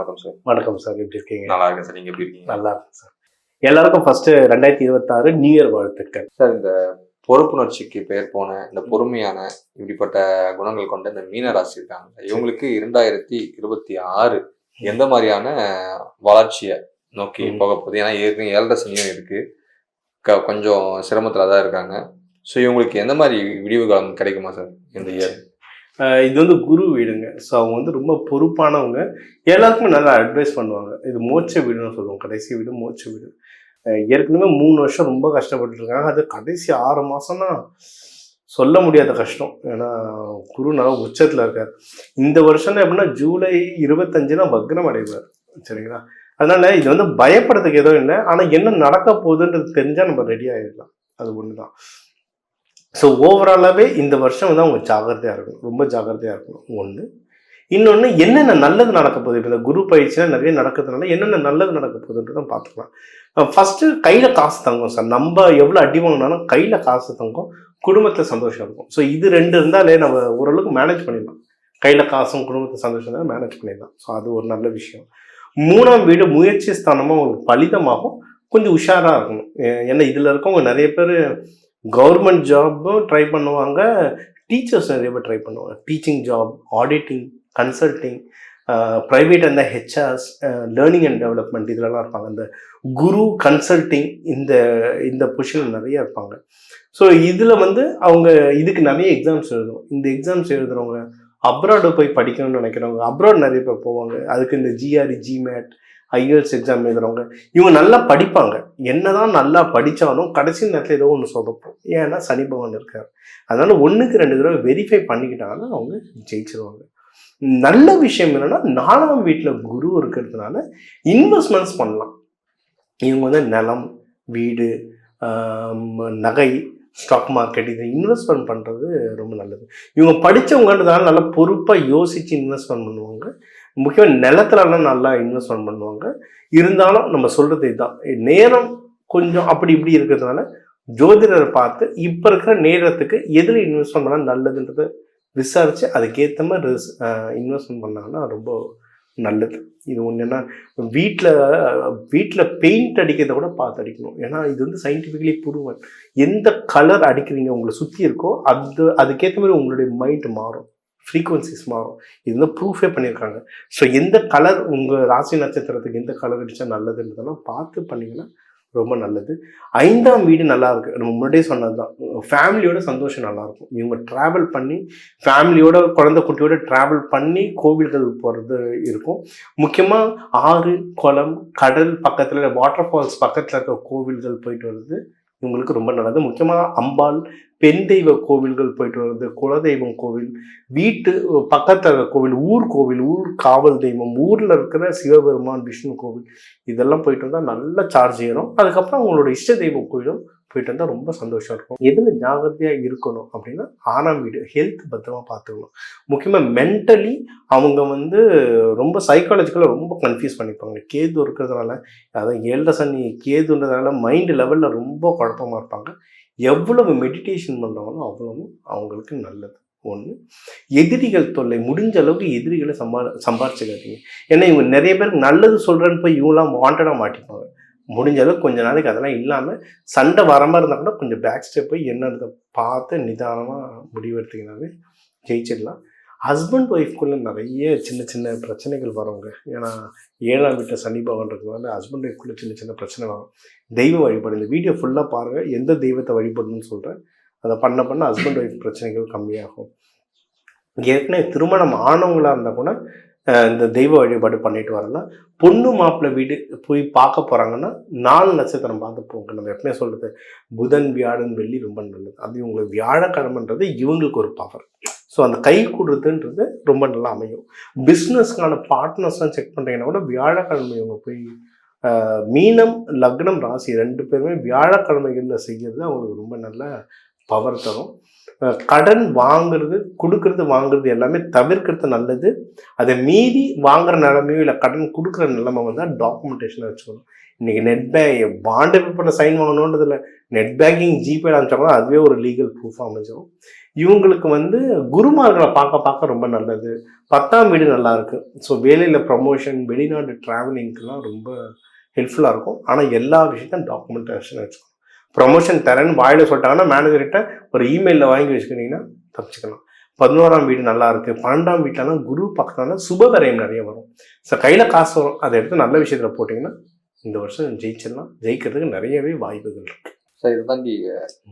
வணக்கம் சார். வணக்கம் சார் எப்படி இருக்கீங்க? நல்லா இருக்கேன் சார் நீங்க எப்படி இருக்கீங்க? நல்லா இருக்கு சார். எல்லாருக்கும் ஃபர்ஸ்ட் ரெண்டாயிரத்தி இருபத்தாறு நியூ இயர் வாழ்த்துக்கள். சார் இந்த பொறுப்புணர்ச்சிக்கு பெயர் போன இந்த பொறுமையான இப்படிப்பட்ட குணங்கள் கொண்ட இந்த மீன ராசி இருக்காங்க இவங்களுக்கு இரண்டாயிரத்தி இருபத்தி ஆறு எந்த மாதிரியான வளர்ச்சியை நோக்கி. போக போகுது? ஏன்னா ஏற்கனவே ஏழரை சனியும் இருக்கு. க- கொஞ்சம் சிரமத்துல தான் இருக்காங்க. ஸோ இவங்களுக்கு எந்த மாதிரி விடிவு காலம் கிடைக்குமா சார் இந்த இயர் இது வந்து குரு வீடுங்க. ஸோ அவங்க வந்து ரொம்ப பொறுப்பானவங்க. எல்லாருக்குமே நல்லா அட்வைஸ் பண்ணுவாங்க. இது மோட்ச வீடுன்னு சொல்லுவோம் கடைசி வீடு மோட்ச வீடு. ஏற்கனவே மூணு வருஷம் ரொம்ப கஷ்டப்பட்டு இருக்காங்க அது கடைசி ஆறு மாதம்னா சொல்ல முடியாத கஷ்டம். ஏன்னா குரு நல்லா உச்சத்தில் இருக்கார். இந்த வருஷம் எப்படின்னா ஜூலை இருபத்தஞ்சுனா வக்ரம் அடைவார். சரிங்களா? அதனால இது வந்து பயப்படுறதுக்கு எதுவும் இல்லை. ஆனால் என்ன நடக்க போகுதுன்றது தெரிஞ்சால் நம்ம ரெடி ஆகிடலாம் அது ஒன்று தான் ஸோ ஓவராலாகவே இந்த வருஷம் வந்து அவங்க ஜாகிரதையாக இருக்கணும். ரொம்ப ஜாகிரதையாக இருக்கணும். ஒன்று இன்னொன்று என்னென்ன நல்லது நடக்க போகுது? இப்போ இந்த குரு பயிற்சியெலாம் நிறைய நடக்கிறதுனால என்னென்ன நல்லது நடக்க போகுதுன்றதை பார்த்துக்கலாம். ஃபஸ்ட்டு கையில் காசு தங்கும் சார். நம்ம எவ்வளோ அடி வாங்கினாலும் கையில் காசு தங்கும். குடும்பத்தில் சந்தோஷம் இருக்கும். ஸோ இது ரெண்டு இருந்தாலே நம்ம ஓரளவுக்கு மேனேஜ் பண்ணிடலாம். கையில் காசும் குடும்பத்தில் சந்தோஷம் தான் மேனேஜ் பண்ணிடலாம். ஸோ அது ஒரு நல்ல விஷயம். மூணாம் வீடு முயற்சி ஸ்தானமாக உங்களுக்கு பலிதமாகும். கொஞ்சம் உஷாராக இருக்கணும். ஏ- ஏன்னா இதில் இருக்கவங்க நிறைய பேர் கவர்மெண்ட் ஜாப்பும் ட்ரை பண்ணுவாங்க டீச்சர்ஸ் நிறைய பேர் ட்ரை பண்ணுவாங்க. Teaching job auditing consulting private அந்த ஹெச்ஆர்ஸ் லேர்னிங் அண்ட் டெவலப்மெண்ட் இதுலலாம் இருப்பாங்க. இந்த குரு கன்சல்டிங் இந்த இந்த பொசிஷன் நிறைய இருப்பாங்க. ஸோ இதில் வந்து அவங்க இதுக்கு நிறைய எக்ஸாம்ஸ் எழுதுவோம் இந்த எக்ஸாம்ஸ் எழுதுறவங்க அப்ராடு போய் படிக்கணும்னு நினைக்கிறவங்க அப்ராட் நிறைய பேர் போவாங்க. அதுக்கு இந்த ஜிஆர்இ ஜிமேட் ஐஎல்ஸ் எக்ஸாம் எழுதுறவங்க இவங்க நல்லா படிப்பாங்க. என்னதான் நல்லா படித்தாலும் கடைசி நேரத்தில் ஏதோ ஒன்று சொதப்போம். ஏன்னா சனி பகவான் இருக்கார். அதனால ஒன்றுக்கு ரெண்டு தடவை வெரிஃபை பண்ணிக்கிட்டாங்கன்னா அவங்க ஜெயிச்சிருவாங்க. நல்ல விஷயம் என்னன்னா நாலாம் வீட்டில் குரு இருக்கிறதுனால இன்வெஸ்ட்மெண்ட்ஸ் பண்ணலாம். இவங்க வந்து நிலம் வீடு நகை ஸ்டாக் மார்க்கெட் இது இன்வெஸ்ட்மெண்ட் பண்ணுறது ரொம்ப நல்லது. இவங்க படித்தவங்கன்றதுனால நல்லா பொறுப்பாக யோசித்து இன்வெஸ்ட்மெண்ட் பண்ணுவாங்க. முக்கியமாக நிலத்துலலாம் நல்லா இன்வெஸ்ட்மெண்ட் பண்ணுவாங்க. இருந்தாலும் நம்ம சொல்கிறது இதுதான். நேரம் கொஞ்சம் அப்படி இப்படி இருக்கிறதுனால ஜோதிடரை பார்த்து இப்போ இருக்கிற நேரத்துக்கு எதில் இன்வெஸ்ட்மெண்ட் பண்ணால் நல்லதுன்றதை விசாரித்து அதுக்கேற்ற மாதிரி இன்வெஸ்ட்மெண்ட் பண்ணாங்கன்னா ரொம்ப நல்லது. இது ஒன்று என்ன வீட்டில் வீட்டில் பெயிண்ட் அடிக்கிறத கூட பார்த்து அடிக்கணும். ஏன்னா இது வந்து சயின்டிஃபிக்கலி ப்ரூவன் எந்த கலர் அடிக்கிறீங்க உங்களை சுற்றி இருக்கோ அது அதுக்கேற்ற மாதிரி உங்களுடைய மைண்ட் மாறும். ஃப்ரீக்குவன்சிஸ் மாறும் இது வந்து ப்ரூஃபே பண்ணியிருக்காங்க. ஸோ எந்த கலர் உங்கள் ராசி நட்சத்திரத்துக்கு எந்த கலர் அடித்தா நல்லதுன்றதெல்லாம் பார்த்து பண்ணிங்கன்னா ரொம்ப நல்லது. ஐந்தாம் வீடு நல்லாயிருக்கு நம்ம முன்னாடியே சொன்னது தான் ஃபேமிலியோட சந்தோஷம் நல்லாயிருக்கும் இவங்க ட்ராவல் பண்ணி ஃபேமிலியோட குழந்தை குட்டியோட ட்ராவல் பண்ணி கோவில்கள் போகிறது இருக்கும். முக்கியமாக ஆறு குளம் கடல் பக்கத்தில் வாட்டர் ஃபால்ஸ் பக்கத்தில் இருக்க கோவில்கள் போயிட்டு வர்றது இவங்களுக்கு ரொம்ப நல்லது. முக்கியமாக அம்பாள் பெண் தெய்வ கோவில்கள் போயிட்டு வர்றது குலதெய்வம் கோவில் வீட்டு பக்கத்தில் இருக்க கோவில் ஊர் கோவில் ஊர் காவல் தெய்வம் ஊரில் இருக்கிற சிவபெருமான் விஷ்ணு கோவில் இதெல்லாம் போயிட்டு வந்தால் நல்ல சார்ஜ் ஏறும். அதுக்கப்புறம் அவங்களோட இஷ்ட தெய்வம் கோயிலும் போயிட்டு வந்தால் ரொம்ப சந்தோஷம் இருக்கும். எதில் ஜாகிரதையாக இருக்கணும் அப்படின்னா ஆறாம் வீடு ஹெல்த் பத்திரமா பார்த்துக்கணும். முக்கியமாக மென்டலி அவங்க வந்து ரொம்ப சைக்காலஜிக்கலாக ரொம்ப கன்ஃபியூஸ் பண்ணிப்பாங்க. கேது இருக்கிறதுனால அதான் ஏழரை சனி கேதுன்றதுனால மைண்ட் லெவலில் ரொம்ப குழப்பமா இருப்பாங்க. எவ்வளவு மெடிடேஷன் பண்ணுறாங்களோ அவ்வளவும் அவங்களுக்கு நல்லது. ஒன்று எதிரிகள் தொல்லை. முடிஞ்ச அளவுக்கு எதிரிகளை சம்பா சம்பாரிச்சுக்காதீங்க. ஏன்னா இவங்க நிறைய பேருக்கு நல்லது சொல்கிறேன்னு போய் இவங்களாம் வாண்டடாக மாட்டிப்பாங்க. முடிஞ்ச அளவுக்கு கொஞ்ச நாளைக்கு அதெல்லாம் இல்லாமல் சண்டை வரமாக இருந்தால் கூட கொஞ்சம் பேக் ஸ்டெப் போய் என்னன்றதை பார்த்து நிதானமாக முடிவெடுத்திங்கனாவே ஜெயிச்சிடலாம். ஹஸ்பண்ட் ஒய்ஃப்குள்ளே நிறைய சின்ன சின்ன பிரச்சனைகள் வரவங்க ஏன்னா ஏழாம் வீட்டை சனி பகவான் இருக்கிறதுனால ஹஸ்பண்ட் ஒய்ஃப்குள்ளே சின்ன சின்ன பிரச்சனை வரும். தெய்வ வழிபாடு. இந்த வீடியோ ஃபுல்லாக பாருங்கள் எந்த தெய்வத்தை வழிபடணும்னு சொல்கிறேன் அதை பண்ண பண்ண ஹஸ்பண்ட் ஒய்ஃப் பிரச்சனைகள் கம்மியாகும். ஏற்கனவே திருமணம் ஆனவங்களாக இருந்தால் கூட இந்த தெய்வ வழிபாடு பண்ணிட்டு வரலாம் பொண்ணு மாப்பிள்ளை வீடு போய் பார்க்க போகிறாங்கன்னா நாலு நட்சத்திரம் பார்த்து போங்க. நம்ம எப்பவுமே சொல்கிறது புதன் வியாழன் வெள்ளி ரொம்ப நல்லது. அது உங்களுக்கு வியாழக்கிழமைன்றது இவங்களுக்கு ஒரு பவர் ஸோ அந்த கை கொடுறதுன்றது ரொம்ப நல்லா அமையும். பிஸ்னஸ்க்கான பார்ட்னர்ஸ்லாம் செக் பண்ணுறீங்கன்னா கூட வியாழக்கிழமை இவங்க போய் மீனம் லக்னம் ராசி ரெண்டு பேருமே வியாழக்கிழமைகளில் செய்கிறது அவங்களுக்கு ரொம்ப நல்ல பவர் தரும். கடன் வாங்குறது கொடுக்கறது வாங்குறது எல்லாமே தவிர்க்கிறது நல்லது. அதை மீறி வாங்குற நிலமையோ இல்லை கடன் கொடுக்குற நிலைமை வந்தால் டாக்குமெண்டேஷனை வச்சுக்கணும். இன்றைக்கி நெட் பேங்க் பாண்டு பேப்பரில் சைன் வாங்கணுன்றதுல நெட் பேங்கிங் ஜிபே அனுப்பிச்சா கூட அதுவே ஒரு லீகல் ப்ரூஃப் அமைஞ்சிடும் இவங்களுக்கு வந்து குருமார்களை பார்க்க பார்க்க ரொம்ப நல்லது. பத்தாம் வீடு நல்லா ஸோ வேலையில் ப்ரமோஷன் வெளிநாடு ட்ராவலிங்க்குலாம் ரொம்ப ஹெல்ப்ஃபுல்லாக இருக்கும். ஆனால் எல்லா விஷயத்தையும் டாக்குமெண்டேஷன் வச்சுக்கணும். ப்ரமோஷன் தரேன்னு வாயில சொல்லிட்டாங்கன்னா மேனேஜர்கிட்ட ஒரு இமெயிலில் வாங்கி வச்சுக்கிட்டீங்கன்னா தப்பிச்சுக்கலாம். பதினோராம் வீடு நல்லா இருக்கு. பன்னெண்டாம் வீட்டிலலாம் குரு பக்கத்துல சுபகரையம் நிறைய வரும். ஸோ கையில் காசு வரும். அதை எடுத்து நல்ல விஷயத்தில் போட்டிங்கன்னா இந்த வருஷம் ஜெயிச்சிடலாம். ஜெயிக்கிறதுக்கு நிறையவே வாய்ப்புகள் இருக்கு. சார் இது தாண்டி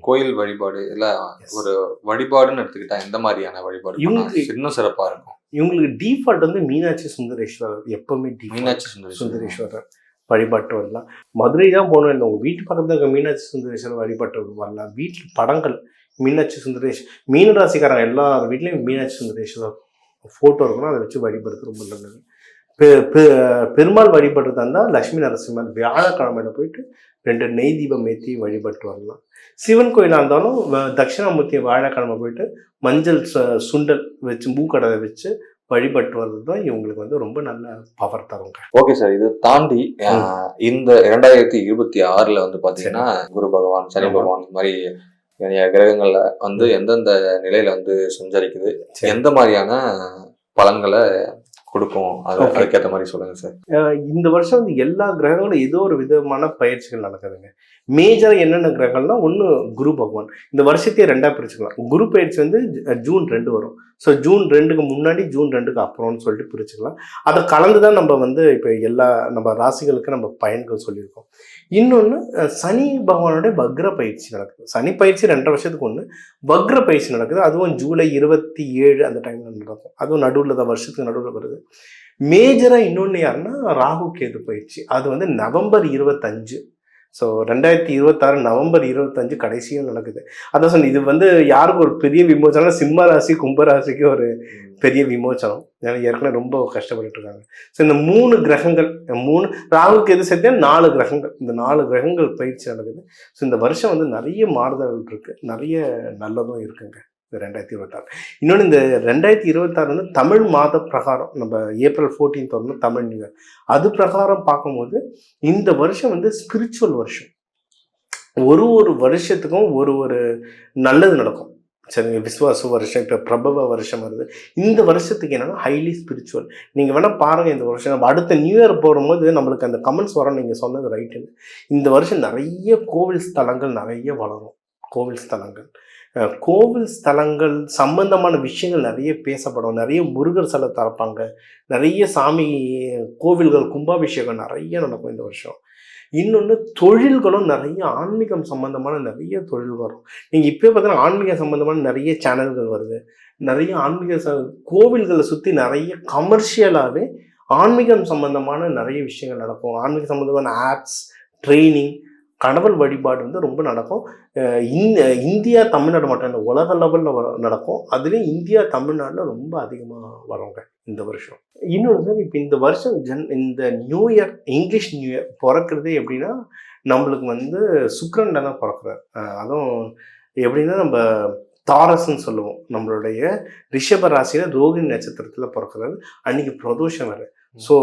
கோயில் வழிபாடு இல்ல ஒரு வழிபாடுன்னு எடுத்துக்கிட்டா எந்த மாதிரியான வழிபாடு இவங்க- பண்ணா இன்னும் சிறப்பா இருக்கும். இவங்களுக்கு டிஃபால்ட் வந்து மீனாட்சி சுந்தரேஸ்வரர். எப்பவுமே. மீனாட்சி சுந்தரி சுந்தரேஸ்வரர். வழிபாட்டு வரலாம் மதுரை தான் போகணும் இல்லை. உங்கள் வீட்டு பக்கத்தில் இருக்க மீனாட்சி சுந்தரேஸ்வரர் வழிபாட்டு வரலாம் வீட்டில் படங்கள் மீனாட்சி சுந்தரேஷ் மீனராசிக்காரங்க எல்லா வீட்லேயும் மீனாட்சி சுந்தரேஸ்வரர் ஃபோட்டோ இருக்கணும் அதை வச்சு வழிபடுறது ரொம்ப நல்லது. பெ- பெ- பெருமாள் வழிபடுறதா இருந்தால் லட்சுமி நரசிம்மன் வியாழக்கிழமையில் போயிட்டு ரெண்டு நெய் தீபம் ஏற்றி வழிபட்டு வரலாம். சிவன் கோயிலாக இருந்தாலும் வ- தட்சிணாமூர்த்தி வியாழக்கிழமை போயிட்டு மஞ்சள் சு- சுண்டல் வச்சு மூக்கடலை வச்சு வழிபட்டு வர்றது தான் இவங்களுக்கு வந்து ரொம்ப நல்ல பவர் தருங்க. ஓகே சார் இது தாண்டி இந்த இரண்டாயிரத்தி இருபத்தி ஆறுல வந்து பாத்தீங்கன்னா குரு பகவான் சனி. பகவான் இந்த மாதிரி கிரகங்கள்ல வந்து எந்தெந்த நிலையில வந்து சஞ்சரிக்குது சரி. எந்த மாதிரியான பலன்களை கொடுக்கும். அதுக்கேற்ற மாதிரி சொல்லுங்க சார் இந்த வருஷம் வந்து எல்லா கிரகங்களும் ஏதோ ஒரு விதமான பயிற்சிகள் நடக்குதுங்க. மேஜராக என்னென்ன கிரகங்கள்னா ஒன்று குரு பகவான். இந்த வருஷத்தையே ரெண்டாக பிரிச்சுக்கலாம். குரு பயிற்சி வந்து ஜூன் ரெண்டு வரும். ஸோ ஜூன் ரெண்டுக்கு முன்னாடி ஜூன் ரெண்டுக்கு அப்புறம்னு சொல்லிட்டு பிரிச்சுக்கலாம். அதை கலந்து தான் நம்ம வந்து இப்போ எல்லா நம்ம ராசிகளுக்கு நம்ம பயன்கள் சொல்லியிருக்கோம். இன்னொன்று சனி பகவானோட வக்ர பயிற்சி நடக்குது. சனி பயிற்சி ரெண்டரை வருஷத்துக்கு ஒன்று வக்ர பயிற்சி நடக்குது. அதுவும் ஜூலை இருபத்தி ஏழு அந்த டைமில் நடக்கும். அதுவும் நடுவில் தான் வருஷத்துக்கு நடுவில் வருது. மேஜராக இன்னொன்று யாருன்னா ராகு கேது பயிற்சி. அது வந்து நவம்பர் இருபத்தஞ்சு. ஸோ ரெண்டாயிரத்தி இருபத்தாறு நவம்பர் இருபத்தஞ்சு கடைசியும் நடக்குது. அதான் சொன்னேன் இது வந்து யாருக்கு ஒரு பெரிய விமோசனம் சிம்ம ராசி கும்பராசிக்கு ஒரு பெரிய விமோச்சனம் ஏன்னா ஏற்கனவே ரொம்ப கஷ்டப்பட்டுட்டு இருக்காங்க. ஸோ இந்த மூணு கிரகங்கள் மூணு ராகுக்கு எது சேர்த்தா நாலு கிரகங்கள். இந்த நாலு கிரகங்கள் பயிற்சி நடக்குது. ஸோ இந்த வருஷம் வந்து நிறைய மாறுதல்கள் இருக்குது நிறைய நல்லதும் இருக்குங்க. இந்த ரெண்டாயிரத்தி இருபத்தாறு. இன்னொன்று இந்த ரெண்டாயிரத்தி இருபத்தாறு வந்து தமிழ் மாத பிரகாரம் நம்ம ஏப்ரல் ஃபோர்டீன்த் வந்து தமிழ் நியூ இயர் அது பிரகாரம் பார்க்கும்போது இந்த வருஷம் வந்து ஸ்பிரிச்சுவல் வருஷம். ஒரு ஒரு வருஷத்துக்கும் ஒரு ஒரு நல்லது நடக்கும். சரிங்க விஸ்வாச வருஷம் இப்போ பிரபவ வருஷம் வருது. இந்த வருஷத்துக்கு என்னென்னா ஹைலி ஸ்பிரிச்சுவல் நீங்கள் வேணால் பாருங்கள் இந்த வருஷம். நம்ம அடுத்த நியூ இயர் போகும்போது நம்மளுக்கு அந்த கமெண்ட்ஸ் வரும். நீங்கள் சொன்னது ரைட்டுன்னு இந்த வருஷம் நிறைய கோவில் ஸ்தலங்கள் நிறைய வளரும். கோவில் ஸ்தலங்கள். கோவில் ஸ்தலங்கள் சம்பந்தமான விஷயங்கள் நிறைய பேசப்படும். நிறைய முருகர் சிலை திறப்பாங்க. நிறைய சாமி கோவில்கள் கும்பாபிஷேகம் நிறைய நடக்கும் இந்த வருஷம். இன்னொன்று தொழில்களும் நிறைய ஆன்மீகம் சம்மந்தமான நிறைய தொழில் வரும். நீங்கள் இப்போ பார்த்தீங்கன்னா ஆன்மீக சம்மந்தமான நிறைய சேனல்கள் வருது. நிறைய ஆன்மீக ச கோவில்களை சுற்றி நிறைய கமர்ஷியலாகவே ஆன்மீகம் சம்மந்தமான நிறைய விஷயங்கள் நடக்கும். ஆன்மீக சம்மந்தமான ஆப்ஸ் ட்ரைனிங் கடவுள் வழிபாடு வந்து ரொம்ப நடக்கும். இந்தியா தமிழ்நாடு மட்டும் இல்லை உலக லெவலில் நடக்கும். அதுலேயும் இந்தியா தமிழ்நாட்டில் ரொம்ப அதிகமாக வருங்க இந்த வருஷம். இன்னொன்று சார் இப்போ இந்த வருஷம் ஜன் இந்த new year English new year பிறக்கிறதே எப்படின்னா நம்மளுக்கு வந்து சுக்கிரன்ல தான் பிறக்கிறார். அதுவும் எப்படின்னா நம்ம தாரஸ்ன்னு சொல்லுவோம். நம்மளுடைய ரிஷப ராசியில் ரோகிணி நட்சத்திரத்தில் பிறக்கிறாரு. அன்னைக்கு பிரதோஷம் வேறு. ஸோ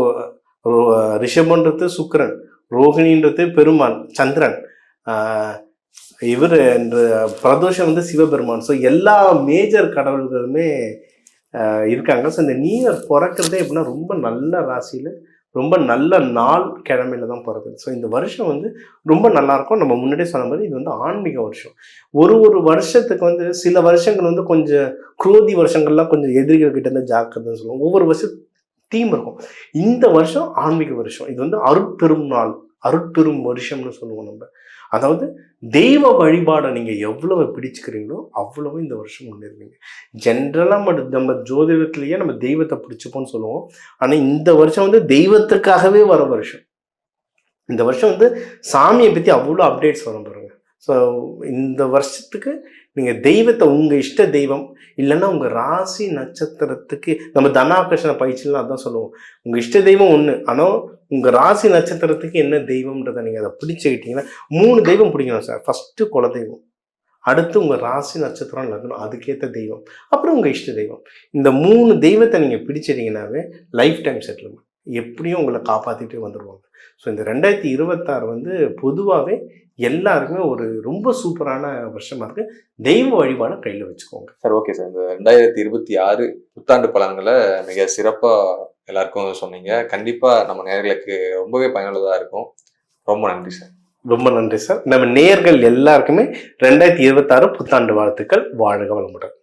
ரிஷபன்றது சுக்கிரன். ரோகிணின்றது பெருமான் சந்திரன். இவர் என்ற பிரதோஷம் வந்து சிவபெருமான். ஸோ எல்லா மேஜர் கடவுள்களுமே இருக்காங்க. ஸோ இந்த நியூ இயர் பிறக்கிறதே எப்படின்னா ரொம்ப நல்ல ராசியில் ரொம்ப நல்ல நாள் கிழமையில தான் பிறக்குது. ஸோ இந்த வருஷம் வந்து ரொம்ப நல்லா இருக்கும். நம்ம முன்னாடியே சொன்ன மாதிரி இது வந்து ஆன்மீக வருஷம். ஒரு ஒரு வருஷத்துக்கு வந்து சில வருஷங்கள் வந்து கொஞ்சம் குரோதி வருஷங்கள்லாம் கொஞ்சம் எதிரிகள் கிட்ட இருந்து ஜாக்கிரதைன்னு சொல்லுவோம். ஒவ்வொரு வருஷம் தீம் இருக்கும். இந்த வருஷம் ஆன்மீக வருஷம். இது வந்து அருட்பெரும் நாள். அருட்பெரும் வருஷம்னு சொல்லுவோம் நம்ம. அதாவது தெய்வ வழிபாடை நீங்கள் எவ்வளவு பிடிச்சுக்கிறீங்களோ அவ்வளவு இந்த வருஷம் முன்னேறுவீங்க. ஜென்ரலாக நம்ம நம்ம ஜோதிடத்துலேயே நம்ம தெய்வத்தை பிடிச்சிப்போம்னு சொல்லுவோம். ஆனால் இந்த வருஷம் வந்து தெய்வத்துக்காகவே வர வருஷம். இந்த வருஷம் வந்து சாமியை பற்றி அவ்வளோ அப்டேட்ஸ் வரும் பாருங்கள் ஸோ இந்த வருஷத்துக்கு நீங்கள் தெய்வத்தை உங்கள் இஷ்ட தெய்வம் இல்லைன்னா உங்கள் ராசி நட்சத்திரத்துக்கு நம்ம தனாகர்ஷண பயிற்சிலாம் அதான் சொல்லுவோம். உங்கள் இஷ்ட தெய்வம் ஒன்று ஆனால் உங்கள் ராசி நட்சத்திரத்துக்கு என்ன தெய்வம்ன்றதை நீங்கள் அதை பிடிச்சிக்கிட்டீங்கன்னா மூணு தெய்வம் பிடிக்கணும் சார். ஃபஸ்ட்டு குலதெய்வம் அடுத்து உங்கள் ராசி நட்சத்திரம் லக்னம் அதுக்கேற்ற தெய்வம் அப்புறம் உங்கள் இஷ்ட தெய்வம். இந்த மூணு தெய்வத்தை நீங்கள் பிடிச்சிட்டிங்கனாவே லைஃப் டைம் செட்டில்மெண்ட் எப்படியும் உங்களை காப்பாற்றிட்டு வந்துடுவாங்க ஸோ இந்த ரெண்டாயிரத்தி இருபத்தாறு வந்து பொதுவாகவே எல்லாருக்குமே ஒரு ரொம்ப சூப்பரான வருஷமா இருக்கு. தெய்வ வழிபாடு கையில வச்சுக்கோங்க. Sir okay sir. இந்த ரெண்டாயிரத்தி இருபத்தி ஆறு புத்தாண்டு பலன்களை மிக சிறப்பா எல்லாருக்கும் சொன்னீங்க. கண்டிப்பா நம்ம நேர்களுக்கு ரொம்பவே பயனுள்ளதா இருக்கும். ரொம்ப நன்றி சார். ரொம்ப நன்றி சார். நம்ம நேர்கள் எல்லாருக்குமே ரெண்டாயிரத்தி இருபத்தாறு புத்தாண்டு வாழ்த்துக்கள். வாழ்க வளமுடன்.